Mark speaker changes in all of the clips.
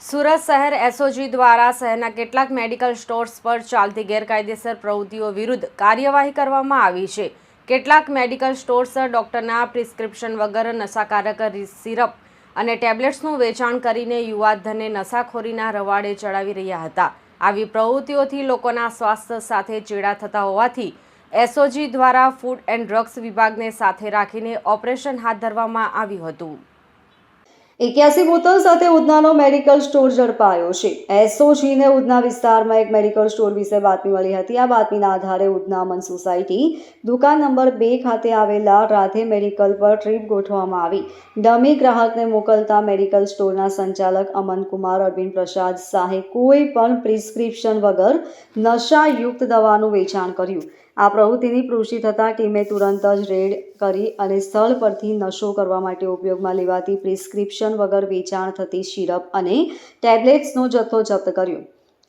Speaker 1: સુરત શહેર એસઓજી દ્વારા શહેરના કેટલાક મેડિકલ સ્ટોર્સ પર ચાલતી ગેરકાયદેસર પ્રવૃત્તિઓ વિરુદ્ધ કાર્યવાહી કરવામાં આવી છે. કેટલાક મેડિકલ સ્ટોર્સ ડોક્ટરના પ્રિસ્ક્રિપ્શન વગર નશાકારક સિરપ અને ટેબ્લેટ્સનું વેચાણ કરીને યુવાધને નશાખોરીના રવાડે ચડાવી રહ્યા હતા. આવી પ્રવૃત્તિઓથી લોકોના સ્વાસ્થ્ય સાથે ચેડા થતા હોવાથી એસઓજી દ્વારા ફૂડ એન્ડ ડ્રગ્સ વિભાગને સાથે રાખીને ઓપરેશન હાથ ધરવામાં આવ્યું હતું.
Speaker 2: એક્યાસી બોતલ સાથે ઉધનાનો મેડિકલ સ્ટોર ઝડપાયો છે. એસઓજીને ઉધના વિસ્તારમાં એક મેડિકલ સ્ટોર વિશે બાતમી મળી હતી. આ બાતમીના આધારે ઉધના અમન સોસાયટી દુકાન નંબર બે ખાતે આવેલા રાધે મેડિકલ પર ટ્રીપ ગોઠવવામાં આવી. ડમી ગ્રાહકને મોકલતા મેડિકલ સ્ટોરના સંચાલક અમનકુમાર અરવિંદ પ્રસાદ શાહે કોઈ પણ પ્રિસ્ક્રિપ્શન વગર નશાયુક્ત દવાનું વેચાણ કર્યું. આ પ્રવૃત્તિની પુષ્ટિ થતાં ટીમે તુરંત જ રેડ કરી અને સ્થળ પરથી નશો કરવા માટે ઉપયોગમાં લેવાતી પ્રિસ્ક્રિપ્શન વગર વેચાણ થતી સિરપ અને ટેબ્લેટ્સનો જથ્થો જપ્ત કર્યો.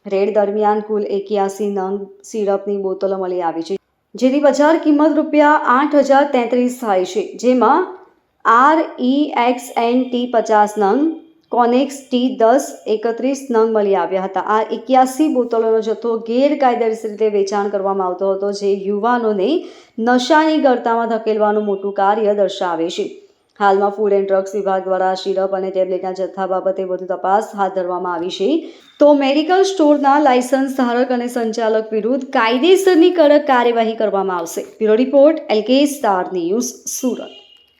Speaker 2: રેડ દરમિયાન કુલ એક્યાસી નંગ સિરપની બોટલો મળી આવી છે, જેની બજાર કિંમત રૂપિયા આઠ હજાર તેત્રીસ થાય છે, જેમાં R E X N T પચાસ નંગ કોનેક્સ ટી દસ એકત્રીસ નંગ મળી આવ્યા હતા. આ એક્યાસી બોટલોનો જથ્થો ગેરકાયદેસર રીતે વેચાણ કરવામાં આવતો હતો, જે યુવાનોને નશાની ગળતામાં ધકેલવાનું મોટું કાર્ય દર્શાવે છે. હાલમાં ફૂડ એન્ડ ડ્રગ્સ વિભાગ દ્વારા સિરપ અને ટેબ્લેટના જથ્થા બાબતે વધુ તપાસ હાથ ધરવામાં આવી છે. તો મેડિકલ સ્ટોરના લાયસન્સ ધારક અને સંચાલક વિરુદ્ધ કાયદેસરની કડક કાર્યવાહી કરવામાં આવશે. Bureau report, LK star news, Surat.